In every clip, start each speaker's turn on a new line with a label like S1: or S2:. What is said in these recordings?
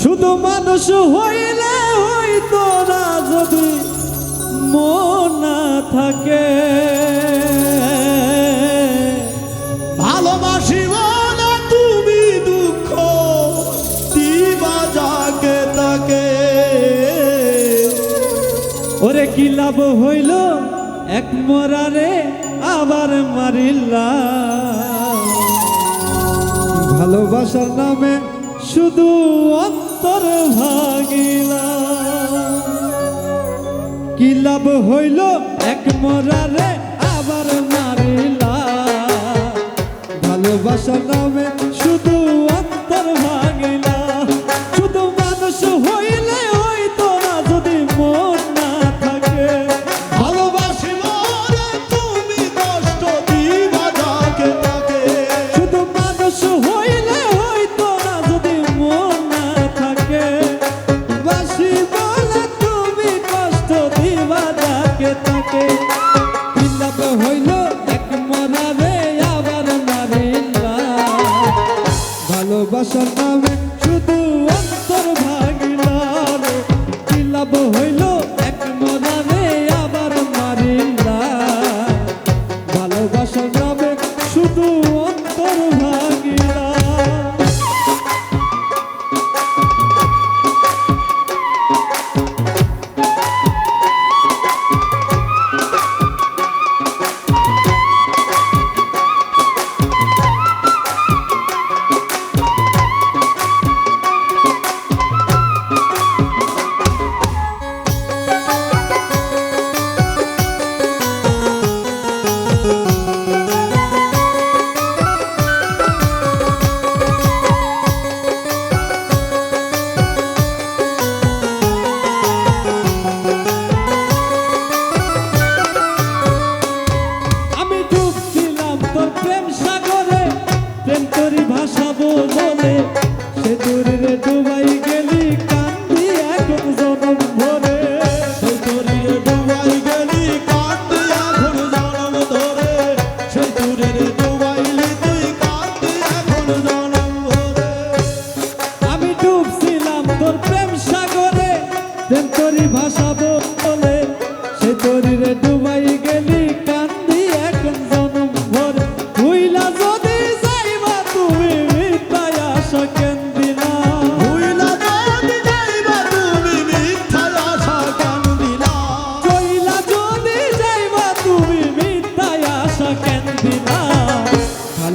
S1: শুধু মানুষ হইলে হইতো না যদি মন না থাকে।
S2: ভালোবাসিব না তুমি দুঃখ দিবা যাকে তাকে।
S1: ওরে কি লাভ হইল? এক মরারে আবার মারিলা। ভালোবাসার নামে শুধু অন্ধ অন্তর ভাগিলা কি লাভ হইল এক মরারে আবার মারিলা?
S2: ভালোবাসা
S1: নামে শুধু অন্তর ভাগিলা Shabbat.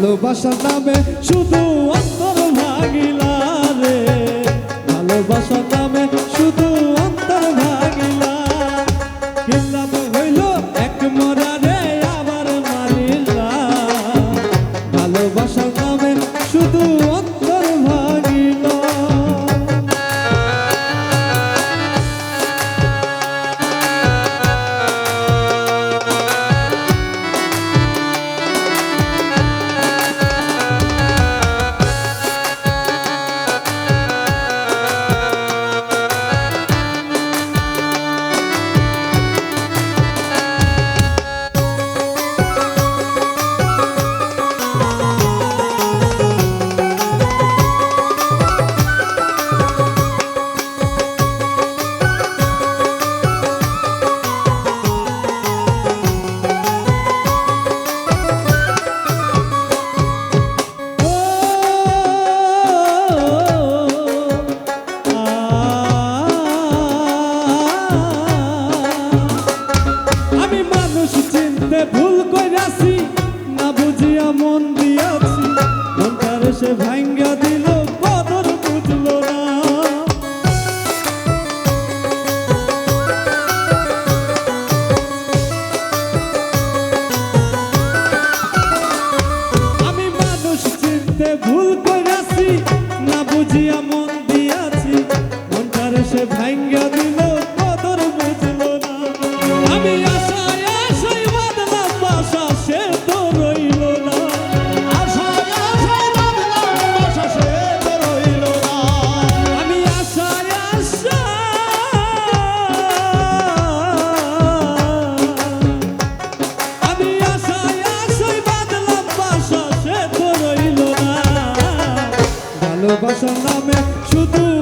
S1: ভালোবাসার নামে শুধু অন্তর ভাগিলা রে। ভালোবাসা দিয়া মন দিয়াছি মনটারে সে ভাঙ্গা ভালোবাসার নামে শুধু